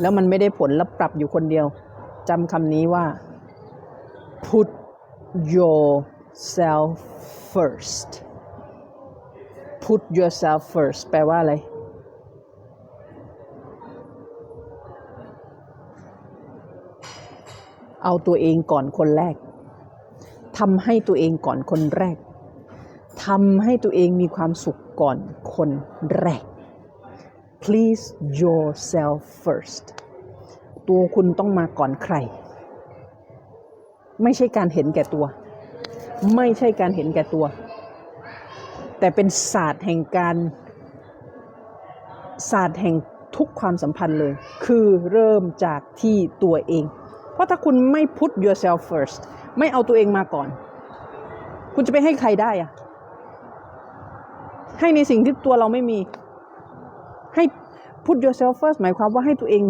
แล้วมันไม่ได้ผลแล้วปรับอยู่คนเดียวจำคำนี้ว่า put yourself first put yourself first แปลว่าอะไร เอาตัวเองก่อนคนแรกทำให้ตัวเองก่อนคนแรกทำให้ตัวเองมีความสุขก่อนคนแรก please yourself first ตัวคุณต้องมาก่อนใคร ไม่ใช่การเห็นแก่ตัว ไม่ใช่การเห็นแก่ตัว แต่เป็นศาสตร์แห่งการศาสตร์แห่งทุกความสัมพันธ์เลย คือเริ่มจากที่ตัวเอง เพราะถ้าคุณไม่ put yourself first ไม่เอาตัวเองมาก่อน คุณจะไปให้ใครได้อะให้ในสิ่งที่ตัวเราไม่มี put yourself first หมายความว่าให้ตัวเอง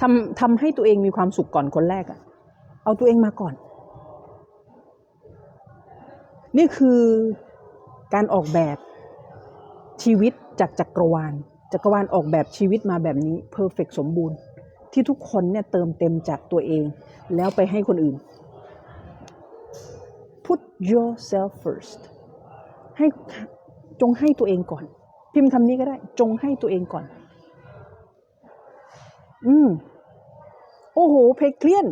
ทำทำให้ตัวเองมีความสุขก่อนคนแรกอะเอาตัวเองมาก่อน นี่คือการออกแบบชีวิตจากจักรวาล จักรวาลออกแบบชีวิตมาแบบนี้เพอร์เฟกสมบูรณ์ ที่ทุกคนเนี่ยเติมเต็มจากตัวเอง แล้วไปให้คนอื่น put yourself first ให้จงให้ตัวเองก่อน พิมพ์คำนี้ก็ได้ จงให้ตัวเองก่อน อืม โอ้โห เพลงเคลียน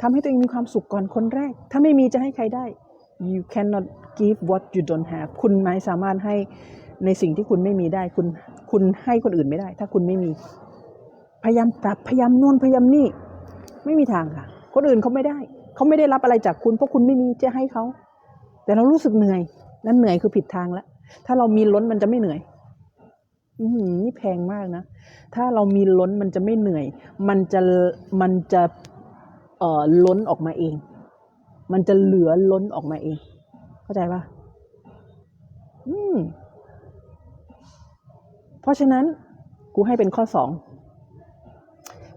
ทำให้ตัวเองมีความสุขก่อนคนแรก ถ้าไม่มีจะให้ใครได้ you cannot give what you don't have คุณไม่สามารถให้ในสิ่งที่คุณไม่มีได้ คุณ คุณให้คนอื่นไม่ได้ ถ้าคุณไม่มี พยายามปรับ พยายามนู่น พยายามนี่ ไม่มีทางค่ะ คนอื่นเขาไม่ได้ เขาไม่ได้รับอะไรจากคุณ เพราะคุณไม่มีจะให้เขา แต่เรารู้สึกเหนื่อย นั่นเหนื่อยคือผิดทางแล้ว ถ้าเรามีล้นมันจะไม่เหนื่อย อืนี่แพงมากนะ ถ้าเรามีล้นมันจะไม่เหนื่อย มันจะมันจะเอ่อล้นออกมาเอง มันจะเหลือล้นออกมาเอง เข้าใจปะอืม เพราะฉะนั้นกูให้เป็นข้อสอง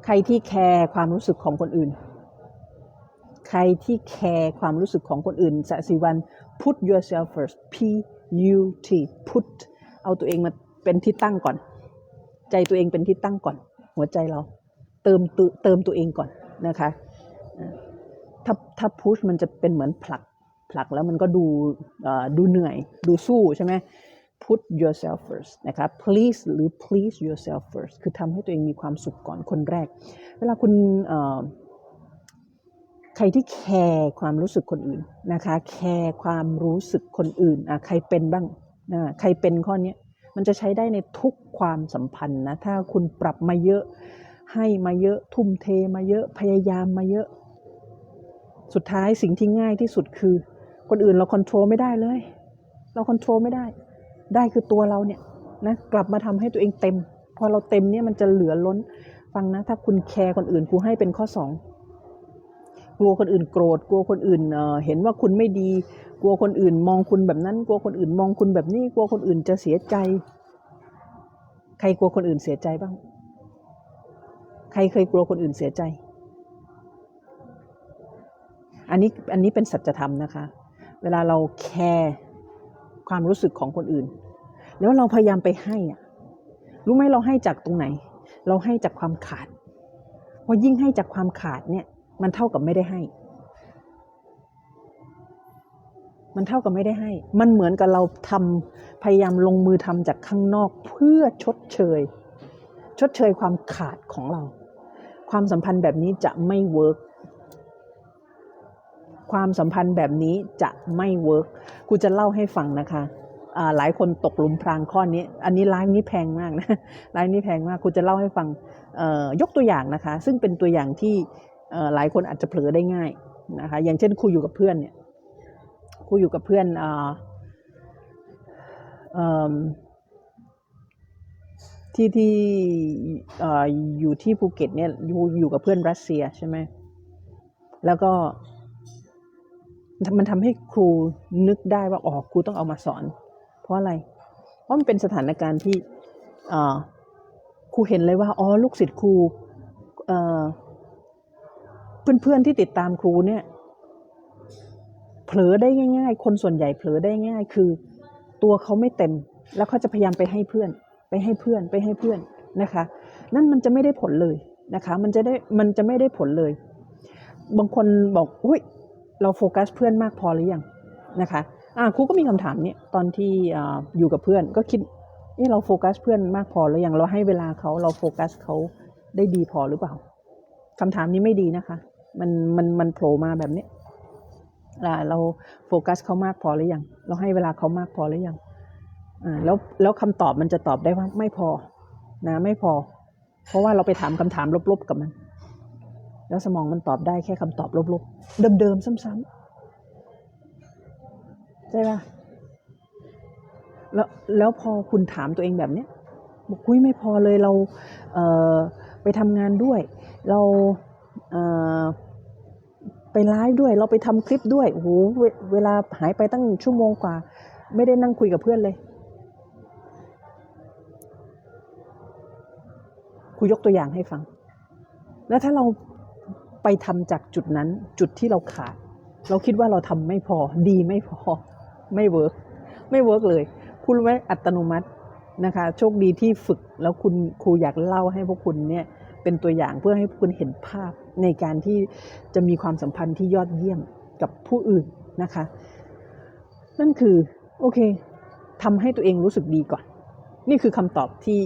ใครที่แคร์ความรู้สึกของคนอื่น ใครที่แคร์ความรู้สึกของคนอื่นสสิวัน put yourself first P U T put เอาตัวเองมาเป็นที่ตั้งก่อน ใจตัวเองเป็นที่ตั้งก่อน หัวใจเรา เติมเติมตัวเองก่อนนะคะถ้าถ้า push มันจะเป็นเหมือนผลักผลักแล้วมันก็ดูดูเหนื่อย ดูสู้ใช่ไหม put yourself first นะคะ please หรือ please yourself first คือทำให้ตัวเองมีความสุขก่อนคนแรก เวลาคุณ ใครที่แคร์ความรู้สึกคนอื่นนะคะ แคร์ความรู้สึกคนอื่นอะใครเป็นบ้างนะใครเป็นข้อนี้มันจะใช้ได้ในทุกความสัมพันธ์นะถ้าคุณปรับมาเยอะ ให้มาเยอะทุ่มเทมาเยอะพยายามมาเยอะ สุดท้ายสิ่งที่ง่ายที่สุดคือ คนอื่นเราควบคุมไม่ได้เลย เราควบคุมไม่ได้ ได้คือตัวเราเนี่ยนะกลับมาทำให้ตัวเองเต็ม พอเราเต็มเนี่ยมันจะเหลือล้นฟังนะ ถ้าคุณแคร์คนอื่นกูให้เป็นข้อสอง กลัวคนอื่นโกรธ กลัวคนอื่นเห็นว่าคุณไม่ดี กลัวคนอื่นมองคุณแบบนั้น กลัวคนอื่นมองคุณแบบนี้ กลัวคนอื่นจะเสียใจ ใครกลัวคนอื่นเสียใจบ้าง ใครเคยกลัวคนอื่นเสียใจ อันนี้อันนี้เป็นสัจธรรมนะคะ เวลาเราแคร์ความรู้สึกของคนอื่น แล้วเราพยายามไปให้อะรู้ไหมเราให้จากตรงไหน เราให้จากความขาดพรายิ่งให้จากความขาดเนี่ย มันเท่ากับไม่ได้ให้ มันเท่ากับไม่ได้ให้ มันเหมือนกับเราทำพยายามลงมือทำจากข้างนอกเพื่อชดเชย ชดเชยความขาดของเรา ความสัมพันธ์แบบนี้จะไม่เวิร์กความสัมพันธ์แบบนี้จะไม่เวิร์กกูจะเล่าให้ฟังนะคะหลายคนตกหลุมพรางข้อนี้ อันนี้ไลฟ์นี้แพงมากนะไลฟ์นี้แพงมากกูจะเล่าให้ฟังยกตัวอย่างนะคะ ซึ่งเป็นตัวอย่างที่ หลายคนอาจจะเผลอได้ง่ายนะคะอย่างเช่นครูอยู่กับเพื่อนเนี่ยครูอยู่กับเพื่อนออที่ที่อยู่ที่ภูเก็ตเนี่ยอยู่อยู่กับเพื่อนรัสเซียใช่ไหมแล้วก็มันทำให้ครูนึกได้ว่าอ๋อครูต้องเอามาสอน เพราะอะไร เพราะมันเป็นสถานการณ์ที่ครูเห็นเลยว่าอ๋อลูกศิษย์ครู เพื่อนๆที่ติดตามครูเนี่ย เผลอได้ง่าย ๆ คนส่วนใหญ่เผลอได้ง่าย คือ ตัวเขาไม่เต็ม แล้วเขาจะพยายามไปให้เพื่อน ไปให้เพื่อนไปให้เพื่อนนะคะ นั่นมันจะไม่ได้ผลเลยนะคะ มันจะได้มันจะไม่ได้ผลเลย บางคนบอกอุ้ยเราโฟกัสเพื่อนมากพอหรือยังนะคะอ่าครูก็มีคำถามนี้ตอนที่ออยู่กับเพื่อนก็คิดเอะเราโฟกัสเพื่อนมากพอหรือยังเราให้เวลาเขาเราโฟกัสเขาได้ดีพอหรือเปล่าคำถามนี้ไม่ดีนะคะ มันมันมันโผล่มาแบบนี้อ่าเราโฟกัสเขามากพอหรือยัง เราให้เวลาเขามากพอหรือยังอ่าแล้วแล้วคำตอบมันจะตอบได้ว่าไม่พอนะไม่พอ เพราะว่าเราไปถามคำถามลบๆกับมัน แล้วสมองมันตอบได้แค่คำตอบลบๆเดิมๆซ้ำๆใช่ปะแล้วแล้วพอคุณถามตัวเองแบบเนี้ยบอกคุยไม่พอเลยเราเอ่อไปทำงานด้วย เรา ไปไลฟ์ด้วยเราไปทำคลิปด้วยโอ้โหเวลาหายไปตั้งชั่วโมงกว่า ไม่ได้นั่งคุยกับเพื่อนเลยคุยยกตัวอย่างให้ฟัง แล้วถ้าเราไปทำจากจุดนั้นจุดที่เราขาด เราคิดว่าเราทำไม่พอ ดีไม่พอ ไม่เวิร์กไม่เวิร์กเลย คุณรู้ไหมอัตโนมัตินะคะ โชคดีที่ฝึกแล้วคุณครูอยากเล่าให้พวกคุณเนี่ย เป็นตัวอย่างเพื่อให้คุณเห็นภาพในการที่จะมีความสัมพันธ์ที่ยอดเยี่ยมกับผู้อื่นนะคะ นั่นคือโอเคทำให้ตัวเองรู้สึกดีก่อน นี่คือคำตอบที่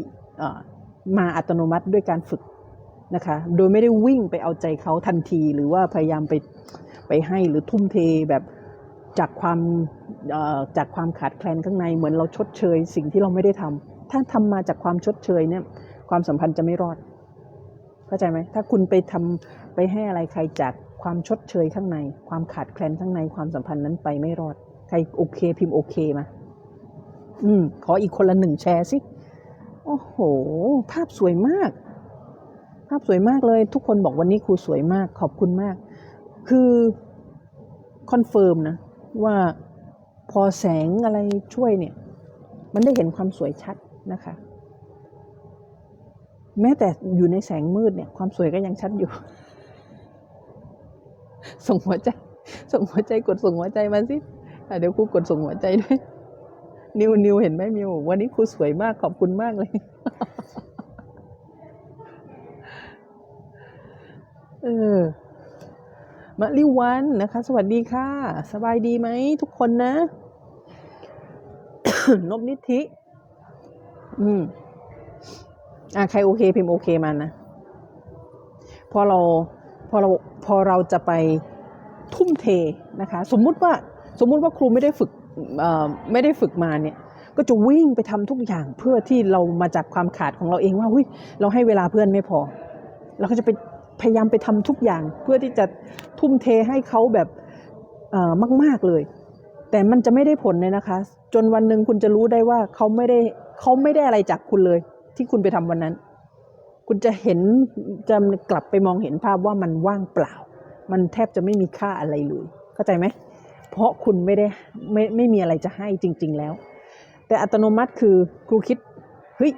มาอัตโนมัติด้วยการฝึกนะคะ โดยไม่ได้วิ่งไปเอาใจเขาทันที หรือว่าพยายามไปไปให้หรือทุ่มเทแบบจากความจากความขาดแคลนข้างในเหมือนเราชดเชย สิ่งที่เราไม่ได้ทำถ้าทำมาจากความชดเชยเนี่ยความสัมพันธ์จะไม่รอด เข้าใจไหมถ้าคุณไปทำไปให้อะไรใครจากความชดเชยข้างใน ความขาดแคลนข้างในความสัมพันธ์นั้นไปไม่รอด ใครโอเค พิมพ์โอเคมาอืมขออีกคนละหนึ่งแชร์สิโอ้โห ภาพสวยมาก ภาพสวยมากเลย ทุกคนบอกวันนี้ครูสวยมาก ขอบคุณมาก คือคอนเฟิร์มนะ ว่าพอแสงอะไรช่วยเนี่ย มันได้เห็นความสวยชัดนะคะ แม้แต่อยู่ในแสงมืดเนี่ย ความสวยก็ยังชัดอยู่ ส่งหัวใจ ส่งหัวใจกดส่งหัวใจมาสิเดี๋ยวครูกดส่งหัวใจด้วย นิวนิวเห็นไหมมิววันนี้ครูสวยมากขอบคุณมากเลยเออมะลิวันนะคะ สวัสดีค่ะ สบายดีไหมทุกคนนะนบนิธิ อืม อะใครโอเคพิมพ์โอเคมานะพอเราพอเราพอเราจะไปทุ่มเทนะคะ สมมุติว่าสมมุติว่าครูไม่ได้ฝึกไม่ได้ฝึกมาเนี่ยก็จะวิ่งไปทำทุกอย่างเพื่อที่เรามาจากความขาดของเราเองว่าเฮ้ยเราให้เวลาเพื่อนไม่พอ เราก็จะไปพยายามไปทำทุกอย่าง เพื่อที่จะทุ่มเทให้เขาแบบมาก ๆเลย แต่มันจะไม่ได้ผลเลยนะคะ จนวันหนึ่งคุณจะรู้ได้ว่าเขาไม่ได้เขาไม่ได้อะไรจากคุณเลย ที่คุณไปทำวันนั้น คุณจะเห็นจะกลับไปมองเห็นภาพว่ามันว่างเปล่า มันแทบจะไม่มีค่าอะไรเลยเข้าใจไหมเพราะคุณไม่ได้ไม่ไม่มีอะไรจะให้จริง ๆ แล้ว แต่อัตโนมัติคือครูคิดเฮ้ย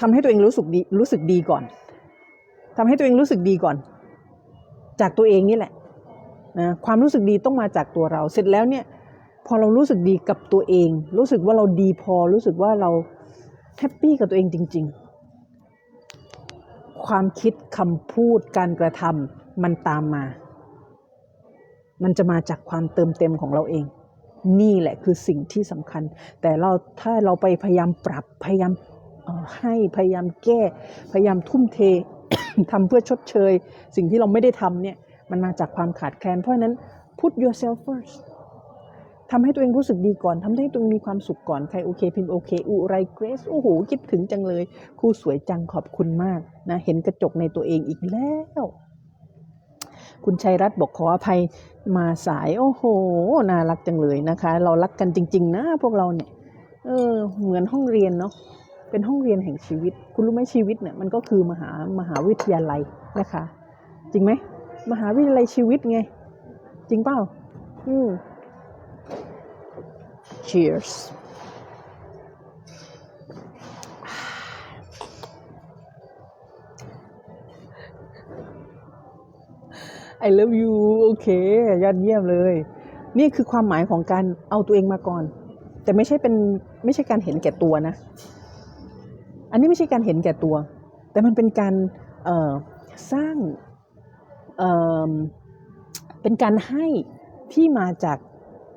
ทำให้ตัวเองรู้สึกดีรู้สึกดีก่อนทำให้ตัวเองรู้สึกดีก่อน จากตัวเองนี่แหละนะความรู้สึกดีต้องมาจากตัวเรา เสร็จแล้วเนี่ย พอเรารู้สึกดีกับตัวเอง รู้สึกว่าเราดีพอรู้สึกว่าเรา แฮปปี้กับตัวเองจริง ๆ ความคิดคำพูดการกระทำมันตามมา มันจะมาจากความเติมเต็มของเราเอง นี่แหละคือสิ่งที่สำคัญ แต่เราถ้าเราไปพยายามปรับพยายามให้พยายามแก้ พยายามทุ่มเททำเพื่อชดเชย สิ่งที่เราไม่ได้ทำเนี่ย มันมาจากความขาดแคลน เพราะฉะนั้น put yourself first ทำให้ตัวเองรู้สึกดีก่อนทำให้ตัวเองมีความสุขก่อน ใครโอเค พิมพ์โอเค อุไรเกรซโอ้โห คิดถึงจังเลย ครูสวยจังขอบคุณมากนะ เห็นกระจกในตัวเองอีกแล้ว คุณชัยรัตน์บอกขออภัยมาสาย โอ้โห น่ารักจังเลยนะคะ เรารักกันจริง ๆ นะ พวกเราเนี่ย เออ เหมือนห้องเรียนเนาะ เป็นห้องเรียนแห่งชีวิต คุณรู้ไหมชีวิตเนี่ยมันก็คือมหามหาวิทยาลัยนะคะ จริงไหม มหาวิทยาลัยชีวิตไง จริงเปล่า อืม cheers I love you โอเค ยอดเยี่ยมเลย นี่คือความหมายของการเอาตัวเองมาก่อน แต่ไม่ใช่เป็นไม่ใช่การเห็นแก่ตัวนะ อันนี้ไม่ใช่การเห็นแก่ตัว แต่มันเป็นการสร้างเเป็นการให้ที่มาจาก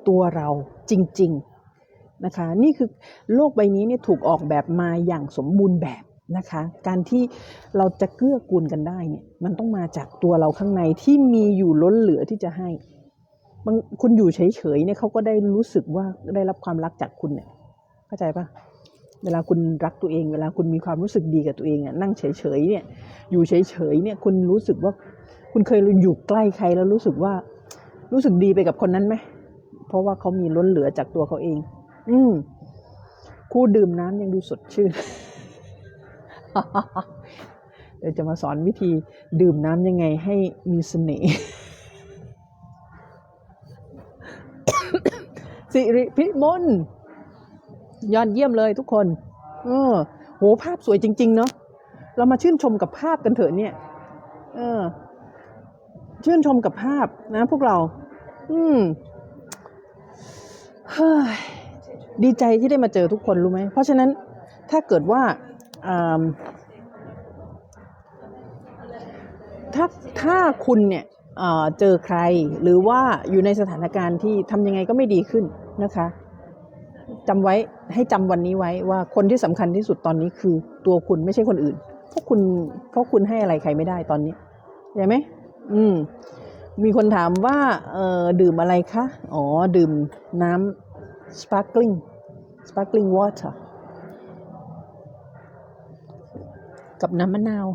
ตัวเราจริง ๆ นะคะ นี่คือโลกใบนี้เนี่ยถูกออกแบบมาอย่างสมบูรณ์แบบนะคะ การที่เราจะเกื้อกูลกันได้เนี่ยมันต้องมาจากตัวเราข้างในที่มีอยู่ล้นเหลือที่จะให้บางคุณอยู่เฉยๆเนี่ยเขาก็ได้รู้สึกว่าได้รับความรักจากคุณเนี่ยเข้าใจปะเวลาคุณรักตัวเอง เวลาคุณมีความรู้สึกดีกับตัวเองอะนั่งเฉยๆเนี่ย อยู่เฉยๆเนี่ยคุณรู้สึกว่า คุณเคยอยู่ใกล้ใครแล้วรู้สึกว่า รู้สึกดีไปกับคนนั้นไหม เพราะว่าเขามีล้นเหลือจากตัวเขาเอง อืมครูดื่มน้ำยังดูสดชื่นเดี๋ยวจะมาสอนวิธีดื่มน้ำยังไงให้มีเสน่ห์สิริพิมลยอดเยี่ยมเลยทุกคน เออ โหภาพสวยจริง ๆ เนาะเรามาชื่นชมกับภาพกันเถอะเนี่ย เออ ชื่นชมกับภาพนะพวกเรา อืม ดีใจที่ได้มาเจอทุกคนรู้ไหม เพราะฉะนั้นถ้าเกิดว่าถ้าถ้าคุณเนี่ยเอ่อเจอใครหรือว่าอยู่ในสถานการณ์ที่ทำยังไงก็ไม่ดีขึ้นนะคะจำไว้ให้จำวันนี้ไว้ว่าคนที่สำคัญที่สุดตอนนี้คือตัวคุณไม่ใช่คนอื่น เพราะคุณเพราะคุณให้อะไรใครไม่ได้ตอนนี้ใช่ไหมอืม มีคนถามว่าเออดื่มอะไรคะ อ๋อ ดื่มน้ำ sparkling sparkling water กับน้ำมะนาว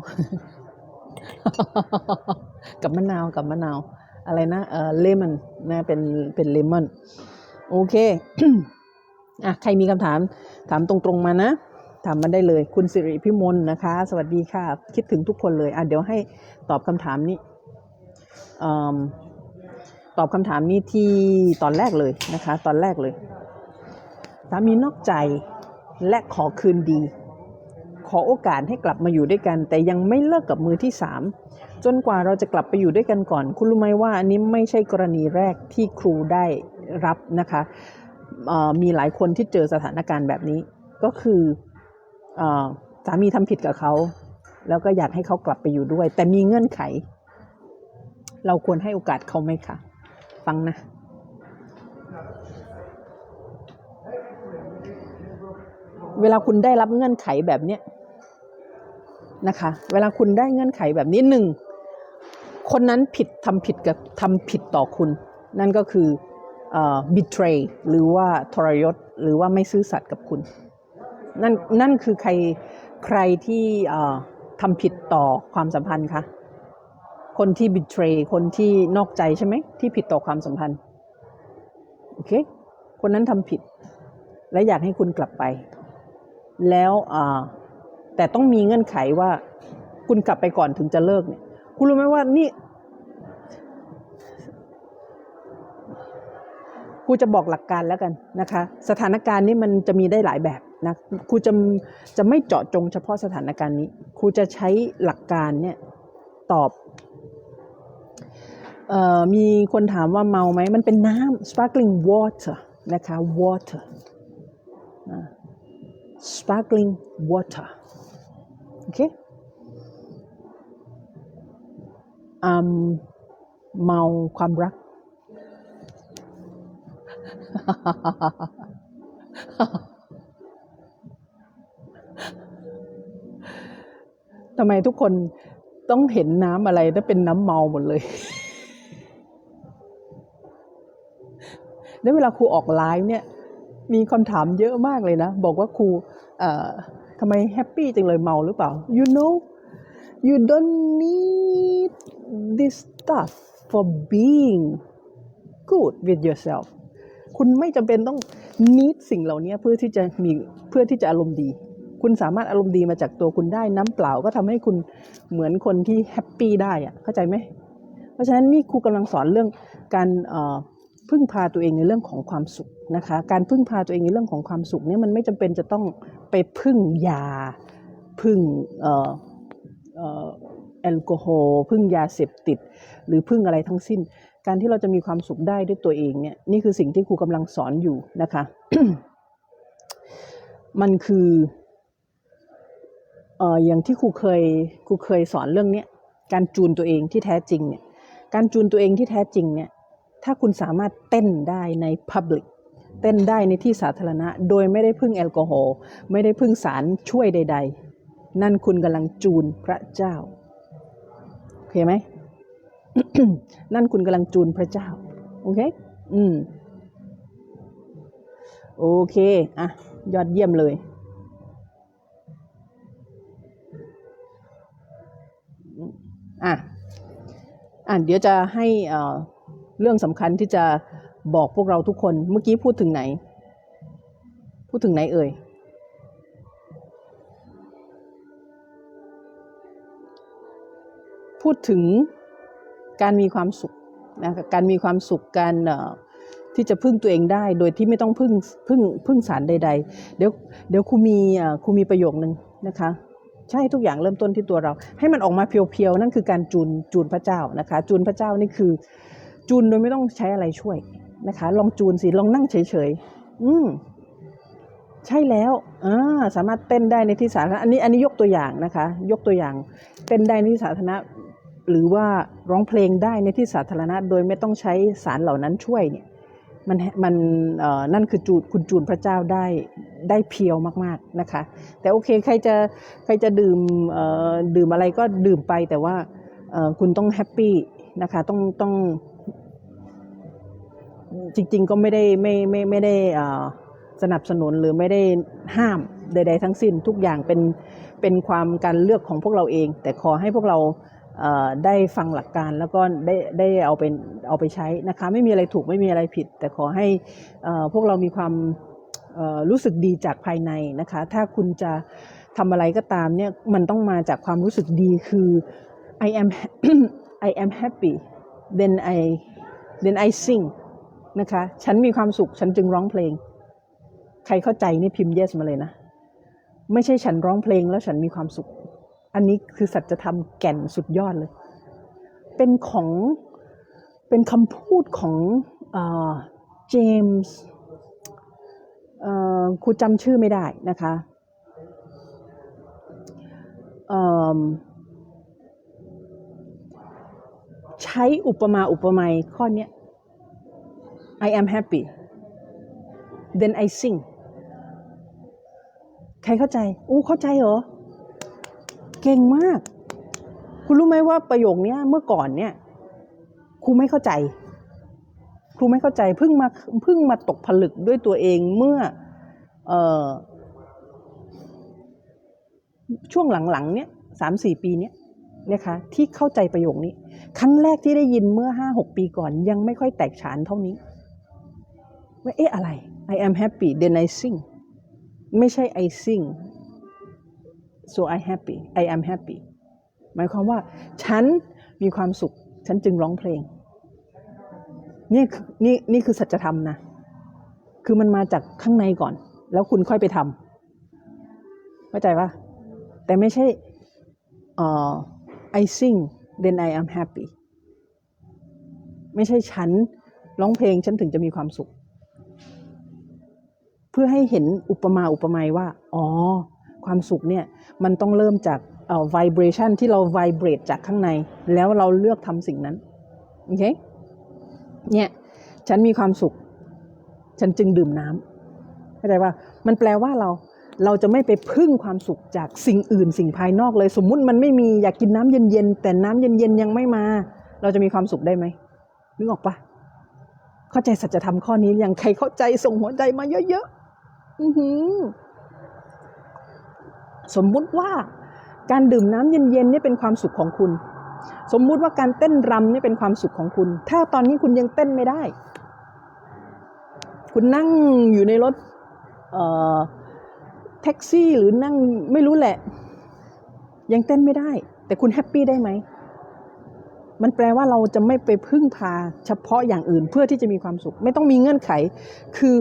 กับมะนาว กับมะนาว อะไรนะ เออเลมอนนะ เป็น เป็นเลมอน โอเค อะ ใครมีคำถาม ถามตรงๆมานะ ถามมาได้เลย คุณสิริพิมลนะคะ สวัสดีค่ะ คิดถึงทุกคนเลย อะ เดี๋ยวให้ตอบคำถามนี้ ตอบคำถามนี้ที่ตอนแรกเลยนะคะ ตอนแรกเลยสามีนอกใจและขอคืนดี ขอโอกาสให้กลับมาอยู่ด้วยกัน แต่ยังไม่เลิกกับมือที่สามจนกว่าเราจะกลับไปอยู่ด้วยกันก่อน คุณรู้ไหมว่าอันนี้ไม่ใช่กรณีแรกที่ครูได้รับนะคะมีหลายคนที่เจอสถานการณ์แบบนี้ ก็คืออสามีทำผิดกับเขา แล้วก็อยากให้เขากลับไปอยู่ด้วย แต่มีเงื่อนไข เราควรให้โอกาสเขาไหมคะ ฟังนะ เวลาคุณได้รับเงื่อนไขแบบเนี้ยนะคะ เวลาคุณได้เงื่อนไขแบบนี้หนึ่งคนนั้นผิดทำผิดกับทำผิดต่อคุณ นั่นก็คืออ betray หรือว่าทรยศ หรือว่าไม่ซื่อสัตย์กับคุณ นั่นนั่นคือใครใครที่ทำผิดต่อความสัมพันธ์คะ คนที่ betray คนที่นอกใจใช่ไหมที่ผิดต่อความสัมพันธ์โอเค คนนั้นทำผิด และอยากให้คุณกลับไป แล้วแต่ต้องมีเงื่อนไขว่า คุณกลับไปก่อนถึงจะเลิกเนี่ย คุณรู้ไหมว่านี่ครูจะบอกหลักการแล้วกันนะคะ สถานการณ์นี้มันจะมีได้หลายแบบนะครูจะจะไม่เจาะจงเฉพาะสถานการณ์นี้ครูจะใช้หลักการเนี่ยตอบ มีคนถามว่าเมาไหม มันเป็นน้ำ sparkling water นะคะ water sparkling water โอเคอืมเมาความรัก ทำไมทุกคนต้องเห็นน้ำอะไรถ้าเป็นน้ำเมาหมดเลย แล้วเวลาครูออกไลฟ์เนี่ยมีคำถามเยอะมากเลยนะ บอกว่าครูทำไมแฮปปี้จังเลยเมาหรือเปล่า you know you don't need this stuff for being good with yourself คุณไม่จำเป็นต้อง need สิ่งเหล่านี้เพื่อที่จะมีเพื่อที่จะอารมณ์ดี คุณสามารถอารมณ์ดีมาจากตัวคุณได้น้ำเปล่าก็ทำให้คุณเหมือนคนที่แฮปปี้ได้อะเข้าใจไหม เพราะฉะนั้นนี่ครูกำลังสอนเรื่องการ พึ่งพาตัวเองในเรื่องของความสุขนะคะ การพึ่งพาตัวเองในเรื่องของความสุขเนี่ยมันไม่จำเป็นจะต้องไปพึ่งยาพึ่งเแอลกอฮอล์พึ่งยาเสพติด หรือพึ่งอะไรทั้งสิ้น การที่เราจะมีความสุขได้ด้วยตัวเองเนี่ยนี่คือสิ่งที่ครูกำลังสอนอยู่นะคะ มันคือเอ่ออย่างที่ครูเคยครูเคยสอนเรื่องเนี้ยการจูนตัวเองที่แท้จริงเนี่ยการจูนตัวเองที่แท้จริงเนี่ย ถ้าคุณสามารถเต้นได้ใน Public เต้นได้ในที่สาธารณะ โดยไม่ได้พึ่งแอลกอฮอล์ไม่ได้พึ่งสารช่วยใด ๆ นั่นคุณกำลังจูนพระเจ้าโอเคไหมนั่นคุณกำลังจูนพระเจ้าโอเคอืมโอเคอะยอดเยี่ยมเลยอะอะเดี๋ยวจะให้อ่อ เรื่องสำคัญที่จะบอกพวกเราทุกคน เมื่อกี้พูดถึงไหน พูดถึงไหนเอ่ย พูดถึงการมีความสุขนะการมีความสุขการที่จะพึ่งตัวเองได้ โดยที่ไม่ต้องพึ่งพึ่งพึ่งสารใด ๆ เดี๋ยวเดี๋ยวครูมีครูมีประโยคนึงนะคะใช่ทุกอย่างเริ่มต้นที่ตัวเรา ให้มันออกมาเพียวๆนั่นคือการจูนจูนพระเจ้านะคะ จูนพระเจ้านี่คือ จูนโดยไม่ต้องใช้อะไรช่วยนะคะ ลองจูนสิลองนั่งเฉยๆอืมใช่แล้วอ่าสามารถเต้นได้ในที่สาธารณะอันนี้อันนี้ยกตัวอย่างนะคะ ยกตัวอย่างเต้นได้ในที่สาธารณะหรือว่าร้องเพลงได้ในที่สาธารณะ โดยไม่ต้องใช้สารเหล่านั้นช่วยเนี่ยมันมันเอ่อนั่นคือจูนคุณจูนพระเจ้าได้ได้เพียวมากๆนะคะ แต่โอเคใครจะใครจะดื่มเอ่อดื่มอะไรก็ดื่มไปแต่ว่าเอ่อคุณต้องแฮปปี้นะคะต้องต้อง จริง ๆ ก็ไม่ได้ไม่ไม่ไม่ได้สนับสนุนหรือไม่ได้ห้ามใด ๆ ทั้งสิ้นทุกอย่างเป็นเป็นความการเลือกของพวกเราเอง แต่ขอให้พวกเราได้ฟังหลักการแล้วก็ได้ได้เอาไปเอาไปใช้นะคะไม่มีอะไรถูกไม่มีอะไรผิด แต่ขอให้พวกเรามีความรู้สึกดีจากภายในนะคะ ถ้าคุณจะทำอะไรก็ตามเนี่ยมันต้องมาจากความรู้สึกดีคือ I am I am happy then I then I sing นะคะ ฉันมีความสุข ฉันจึงร้องเพลง ใครเข้าใจนี่พิมพ์ yes มาเลยนะ ไม่ใช่ฉันร้องเพลงแล้วฉันมีความสุข อันนี้คือสัจธรรมแก่นสุดยอดเลย เป็นของเป็นคำพูดของเจมส์ครูจำชื่อไม่ได้นะคะใช้อุปมาอุปไมยข้อนี้ I am happy then I sing ใครเข้าใจ อู้เข้าใจเหรอ เก่งมาก คุณรู้ไหมว่าประโยคเนี้ยเมื่อก่อนเนี่ย ครูไม่เข้าใจ ครูไม่เข้าใจ เพิ่งมาเพิ่งมาตกผลึกด้วยตัวเองเมื่อเออช่วงหลังๆ เนี่ยสามสี่ปีเนี้ยนะคะที่เข้าใจประโยคนี้ ครั้งแรกที่ได้ยินเมื่อห้าหกปีก่อน ยังไม่ค่อยแตกฉานเท่านี้ ว่าเอ๊ะอะไร I am happy then I sing ไม่ใช่ I sing so I happy I am happy หมายความว่า ฉันมีความสุข ฉันจึงร้องเพลง นี่คือนี่นี่คือสัจธรรมนะ คือมันมาจากข้างในก่อน แล้วคุณค่อยไปทำเข้าใจปะแต่ไม่ใช่เอ่อ I sing then I am happy ไม่ใช่ฉันร้องเพลงฉันถึงจะมีความสุข พื่อให้เห็นอุปมาอุปไมยว่า อ๋อ ความสุขเนี่ย มันต้องเริ่มจากเอ่อ vibration ที่เรา vibrate จากข้างใน แล้วเราเลือกทำสิ่งนั้น โอเค เนี่ย ฉันมีความสุข ฉันจึงดื่มน้ำเข้าใจว่า มันแปลว่าเรา เราจะไม่ไปพึ่งความสุขจากสิ่งอื่น สิ่งภายนอกเลย สมมุติมันไม่มีอยากกินน้ำเย็นๆ แต่น้ำเย็นๆ ยังไม่มา เราจะมีความสุขได้ไหม นึกออกปะเข้าใจสัจธรรมข้อนี้ยังใครเข้าใจส่งหัวใจมาเยอะๆ อือหือสมมุติว่าการดื่มน้ำเย็นๆนี่เป็นความสุขของคุณ สมมุติว่าการเต้นรำนี่เป็นความสุขของคุณ ถ้าตอนนี้คุณยังเต้นไม่ได้ คุณนั่งอยู่ในรถแท็กซี่หรือนั่งไม่รู้แหละ ยังเต้นไม่ได้ แต่คุณแฮปปี้ได้ไหม มันแปลว่าเราจะไม่ไปพึ่งพาเฉพาะอย่างอื่นเพื่อที่จะมีความสุข ไม่ต้องมีเงื่อนไข คือ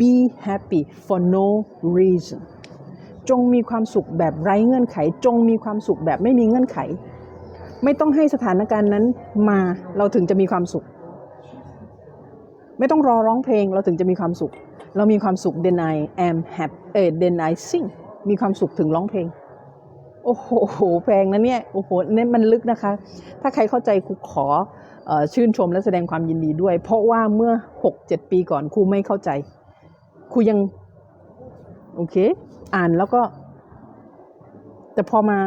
be happy for no reason จงมีความสุขแบบไร้เงื่อนไข จงมีความสุขแบบไม่มีเงื่อนไข ไม่ต้องให้สถานการณ์นั้นมาเราถึงจะมีความสุข ไม่ต้องรอร้องเพลงเราถึงจะมีความสุข เรามีความสุข then I am happy then I sing มีความสุขถึงร้องเพลง อ้โหแพงนะเนี่ยโอ้โหเนี่ยมันลึกนะคะ ถ้าใครเข้าใจครูขออชื่นชมและแสดงความยินดีด้วย เพราะว่าเมื่อหกเจ็ดปีก่อนครูไม่เข้าใจครูยังโอเค อ่านแล้วก็ แต่พอมา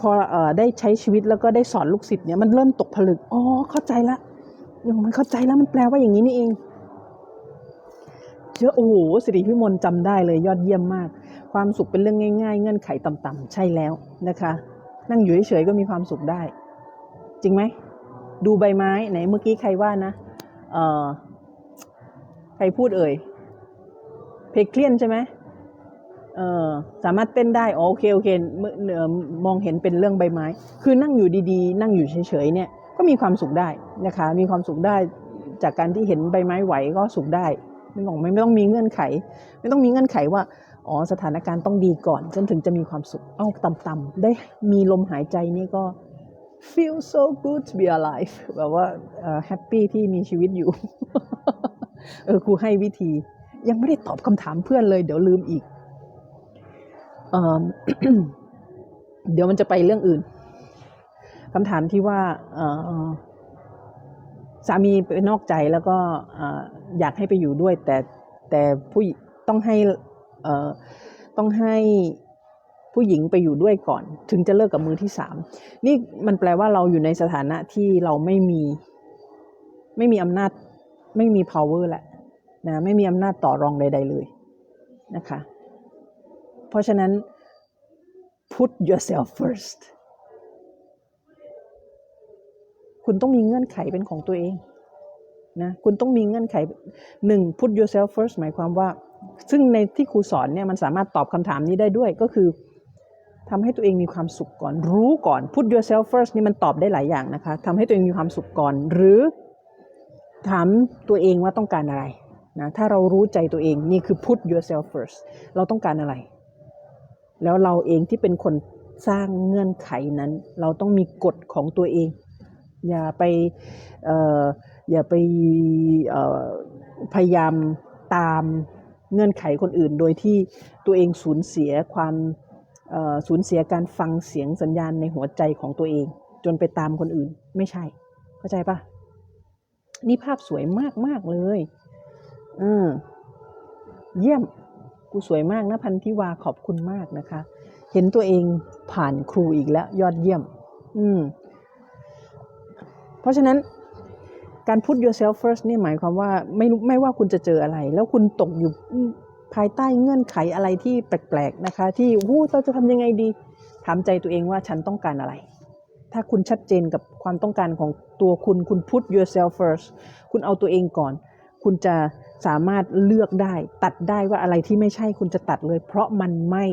พออได้ใช้ชีวิตแล้วก็ได้สอนลูกศิษย์เนี่ยมันเริ่มตกผลึกอ๋อเข้าใจละยังมันเข้าใจแล้วมันแปลว่าอย่างนี้นี่เองเยอะโอ้โหสิริพิมลจำได้เลยยอดเยี่ยมมาก ความสุขเป็นเรื่องง่ายๆ เงื่อนไขต่ำๆใช่แล้วนะคะ นั่งอยู่เฉยๆก็มีความสุขได้ จริงไหมดูใบไม้ไหนเมื่อกี้ใครว่านะเออใครพูดเอ่ยเพกเคลียนใช่ไหมเออสามารถเต้นได้อ๋อโอเคโอเคเมื่ออมองเห็นเป็นเรื่องใบไม้ คือนั่งอยู่ดีๆ นั่งอยู่เฉยๆเนี่ยก็มีความสุขได้นะคะ มีความสุขได้จากการที่เห็นใบไม้ไหวก็สุขได้นึกออกไหมไม่ต้องมีเงื่อนไข ไม่ต้องมีเงื่อนไขว่า อ๋อสถานการณ์ต้องดีก่อน จนถึงจะมีความสุข เอาต่ำๆได้มีลมหายใจนี่ก็ feel so good to be alive แบบว่าแฮปปี้ที่มีชีวิตอยู่ เออครูให้วิธี ยังไม่ได้ตอบคำถามเพื่อนเลย เดี๋ยวลืมอีกเอิ่มเดี๋ยวมันจะไปเรื่องอื่นคำถามที่ว่าเอ่อสามีไปนอกใจแล้วก็เอ่ออยากให้ไปอยู่ด้วย แต่แต่ผู้หญิต้องให้เอ่อ ต้องให้ผู้หญิงไปอยู่ด้วยก่อน ถึงจะเลิกกับมือที่สามนี่มันแปลว่าเราอยู่ในสถานะที่เราไม่มี ไม่มีอำนาจไม่มี power แหละนะไม่มีอำนาจต่อรองใด ๆ เลยนะคะ เพราะฉะนั้น put yourself first คุณต้องมีเงื่อนไขเป็นของตัวเองนะคุณต้องมีเงื่อนไขหนึ่ง put yourself first หมายความว่า ซึ่งในที่ครูสอนเนี่ยมันสามารถตอบคำถามนี้ได้ด้วยก็คือทำให้ตัวเองมีความสุขก่อน รู้ก่อน put yourself first นี่มันตอบได้หลายอย่างนะคะทำให้ตัวเองมีความสุขก่อน หรือถามตัวเองว่าต้องการอะไรนะถ้าเรารู้ใจตัวเองนี่คือ put yourself first เราต้องการอะไร แล้วเราเองที่เป็นคนสร้างเงื่อนไขนั้น เราต้องมีกฎของตัวเอง อย่าไปอออย่าไปพยายามตาม เงื่อนไขคนอื่น โดยที่ตัวเองสูญเสียความสูญเสียการฟังเสียงสัญญาณในหัวใจของตัวเอง จนไปตามคนอื่นไม่ใช่ เข้าใจปะนี่ภาพสวยมากมากเลยอืมเยี่ยมกูสวยมากนะพันธิวาขอบคุณมากนะคะ เห็นตัวเองผ่านครูอีกแล้ว ยอดเยี่ยม อืม เพราะฉะนั้น การ put yourself first นี่หมายความว่าไม่ไม่ว่าคุณจะเจออะไร แล้วคุณตกอยู่ภายใต้เงื่อนไขอะไรที่แปลกๆนะคะ ที่วู้เราจะทำยังไงดี ถามใจตัวเองว่าฉันต้องการอะไร ถ้าคุณชัดเจนกับความต้องการของตัวคุณคุณ put yourself first คุณเอาตัวเองก่อน คุณจะสามารถเลือกได้ตัดได้ว่าอะไรที่ไม่ใช่คุณจะตัดเลย เพราะมันไม่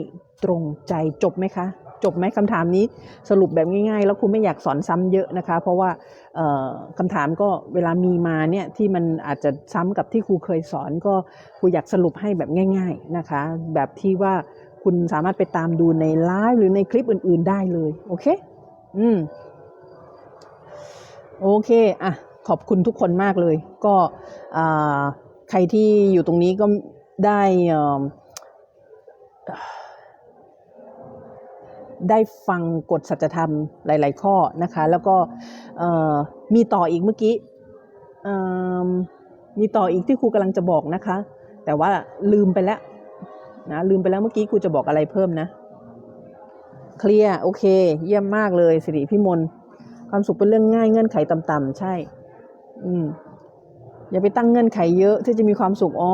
ตรงใจจบไหมคะ จบไหมคำถามนี้สรุปแบบง่ายๆ แล้วคุณไม่อยากสอนซ้ำเยอะนะคะ เพราะว่าเอ่อคำถามก็เวลามีมาเนี่ยที่มันอาจจะซ้ำกับที่ครูเคยสอนก็ครูอยากสรุปให้แบบง่าย ๆนะคะ แบบที่ว่าคุณสามารถไปตามดูในไลฟ์หรือในคลิปอื่น ๆได้เลยโอเคอืมโอเคอะขอบคุณทุกคนมากเลย ก็ใครที่อยู่ตรงนี้ก็ได้อื ได้ฟังกฎสัจธรรมหลาย ๆ ข้อนะคะ แล้วก็มีต่ออีกเมื่อกี้มมีต่ออีกที่ครูกำลังจะบอกนะคะ แต่ว่าลืมไปแล้วนะลืมไปแล้วเมื่อกี้ครูจะบอกอะไรเพิ่มนะ เคลียร์โอเค เยี่ยมมากเลยสิริพิมลความสุขเป็นเรื่องง่ายเงื่อนไขต่ำๆใช่ อืมอย่าไปตั้งเงื่อนไขเยอะที่จะมีความสุข อ๋อ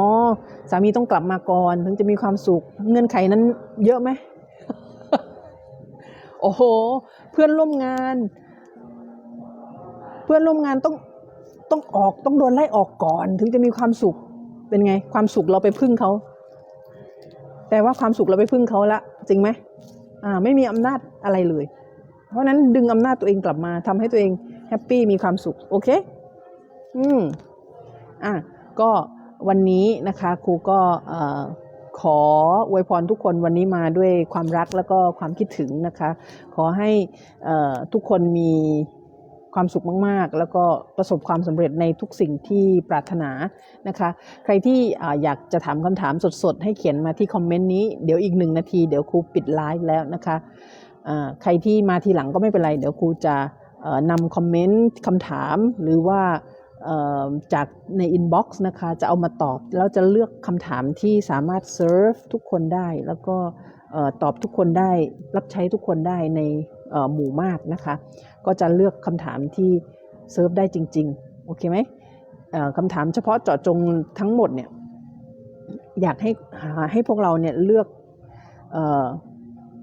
สามีต้องกลับมาก่อน ถึงจะมีความสุข เงื่อนไขนั้นเยอะไหม โอ้โห เพื่อนร่วมงาน เพื่อนร่วมงานต้องต้องออกต้องโดนไล่ออกก่อน ถึงจะมีความสุขเป็นไง ความสุขเราไปพึ่งเขาแต่ว่าความสุขเราไปพึ่งเขาละจริงไหมอ่าไม่มีอำนาจอะไรเลย เพราะนั้นดึงอำนาจตัวเองกลับมาทำให้ตัวเองแฮปปี้มีความสุขโอเคอืมอะก็วันนี้นะคะครูก็เอ่อ ขออวยพรทุกคนวันนี้มาด้วยความรักแล้วก็ความคิดถึงนะคะ ขอให้ทุกคนมีความสุขมาก ๆ แล้วก็ประสบความสำเร็จในทุกสิ่งที่ปรารถนานะคะ ใครที่อยากจะถามคำถามสด ๆ ให้เขียนมาที่คอมเมนต์นี้ เดี๋ยวอีกหนึ่งนาทีเดี๋ยวครูปิดไลฟ์แล้วนะคะใครที่มาทีหลังก็ไม่เป็นไร เดี๋ยวครูจะนำคอมเมนต์คำถามหรือว่า จากในอินบ็อกซ์นะคะ จะเอามาตอบ แล้วจะเลือกคำถามที่สามารถเซิร์ฟทุกคนได้ แล้วก็ตอบทุกคนได้ รับใช้ทุกคนได้ในหมู่มากนะคะ ก็จะเลือกคำถามที่เซิร์ฟได้จริง ๆ โอเคไหมคำถามเฉพาะเจาะจงทั้งหมดเนี่ย อยากให้หาให้พวกเราเนี่ยเลือกอ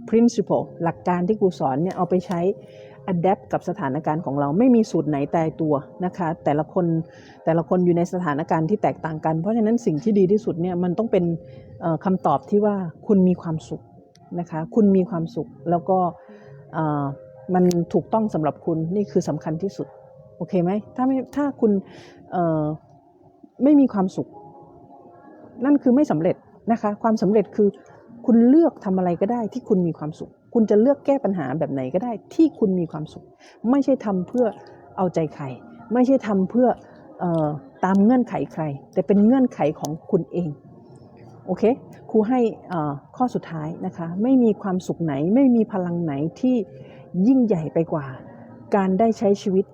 principle หลักการที่ครูสอนเนี่ยเอาไปใช้ adapt กับสถานการณ์ของเราไม่มีสูตรไหนตายตัวนะคะ แต่ละคนแต่ละคนอยู่ในสถานการณ์ที่แตกต่างกัน เพราะฉะนั้นสิ่งที่ดีที่สุดเนี่ยมันต้องเป็นเอ่อคำตอบที่ว่าคุณมีความสุขนะคะ คุณมีความสุขแล้วก็มันถูกต้องสำหรับคุณนี่คือสำคัญที่สุดโอเคไหมถ้าไม่ถ้าคุณไม่มีความสุข นั่นคือไม่สำเร็จนะคะ ความสำเร็จคือคุณเลือกทำอะไรก็ได้ที่คุณมีความสุข คุณจะเลือกแก้ปัญหาแบบไหนก็ได้ที่คุณมีความสุข ไม่ใช่ทำเพื่อเอาใจใคร ไม่ใช่ทำเพื่อออตามเงื่อนไขใคร แต่เป็นเงื่อนไขของคุณเองโอเคครูให้ข้อสุดท้ายนะคะไม่มีความสุขไหน ไม่มีพลังไหนที่ยิ่งใหญ่ไปกว่า การได้ใช้ชีวิต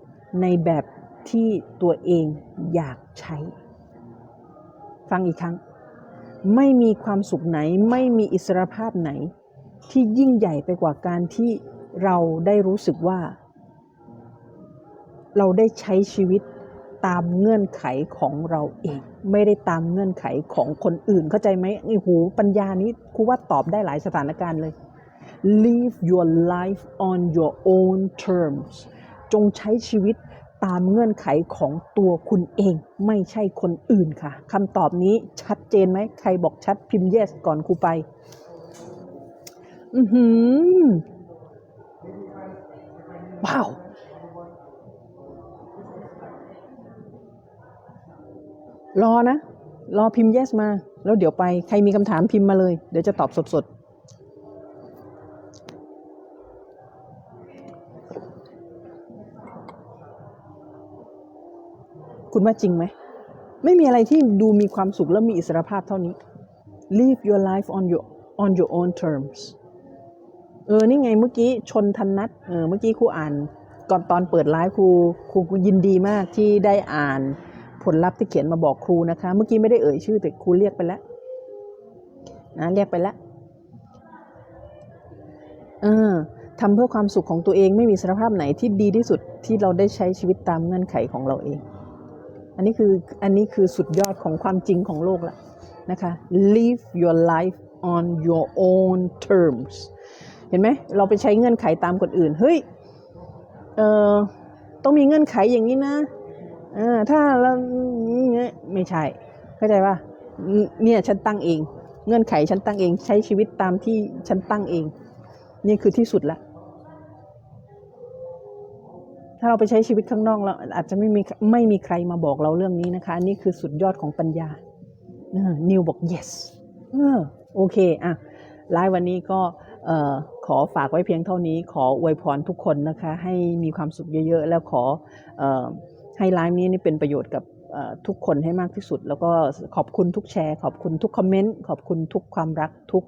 ในแบบที่ตัวเองอยากใช้ ฟังอีกครั้ง ไม่มีความสุขไหน ไม่มีอิสรภาพไหน ที่ยิ่งใหญ่ไปกว่าการที่เราได้รู้สึกว่า เราได้ใช้ชีวิตตามเงื่อนไขของเราเอง ไม่ได้ตามเงื่อนไขของคนอื่น เข้าใจไหมไอ้หูปัญญานี้ครูว่าตอบได้หลายสถานการณ์เลย live your life on your own terms จงใช้ชีวิตตามเงื่อนไขของตัวคุณเอง ไม่ใช่คนอื่นค่ะคำตอบนี้ชัดเจนไหมใครบอกชัดพิมพ์ yes ก่อนครูไป อือหือว้าว รอนะ รอพิมพ์ yes มา แล้วเดี๋ยวไป ใครมีคำถามพิมพ์มาเลย เดี๋ยวจะตอบสดๆคุณว่าจริงไหม ไม่มีอะไรที่ดูมีความสุขและมีอิสรภาพเท่านี้ live your life on your on your own terms เออนี่ไงเมื่อกี้ชนทันนัดเออเมื่อกี้ครูอ่าน ก่อนตอนเปิดไลฟ์ครูครูยินดีมากที่ได้อ่านผลลัพธ์ที่เขียนมาบอกครูนะคะ เมื่อกี้ไม่ได้เอ่ยชื่อแต่ครูเรียกไปแล้วนะเรียกไปแล้วเออทำเพื่อความสุขของตัวเองไม่มีสารภาพไหนที่ดีที่สุดที่เราได้ใช้ชีวิตตามเงื่อนไขของเราเอง อันนี้คืออันนี้คือสุดยอดของความจริงของโลกละนะคะ live your life on your own terms เห็นไหมเราไปใช้เงื่อนไขตามคนอื่น เฮ้ยเออต้องมีเงื่อนไขอย่างนี้นะเออถ้าเราไม่ใช่ เข้าใจป่ะเนี่ยฉันตั้งเอง เงื่อนไขฉันตั้งเอง ใช้ชีวิตตามที่ฉันตั้งเอง นี่คือที่สุดละถ้าเราไปใช้ชีวิตข้างนอกเราอาจจะไม่มีไม่มีใครมาบอกเราเรื่องนี้นะคะนี่คือสุดยอดของปัญญานิวบอก yes เออโอเคอะไลฟ์วันนี้ก็เอ่อขอฝากไว้เพียงเท่านี้ ขออวยพรทุกคนนะคะ ให้มีความสุขเยอะๆ แล้วขอออให้ไลฟ์นี้นี่เป็นประโยชน์กับทุกคนให้มากที่สุด แล้วก็ขอบคุณทุกแชร์ ขอบคุณทุกคอมเมนต์ ขอบคุณทุกความรักทุก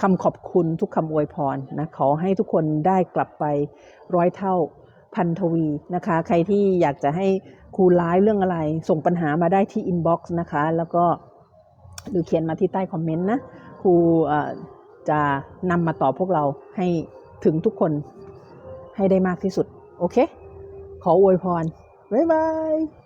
คำขอบคุณทุกคำอวยพรนะขอให้ทุกคนได้กลับไปร้อยเท่าพันทวีนะคะ ใครที่อยากจะให้ครูไลฟ์เรื่องอะไร ส่งปัญหามาได้ที่อินบ็อกซ์นะคะ แล้วก็หรือเขียนมาที่ใต้คอมเมนต์นะครู จะนำมาตอบพวกเราให้ถึงทุกคนให้ได้มากที่สุด โอเค ขออวยพร บ๊ายบาย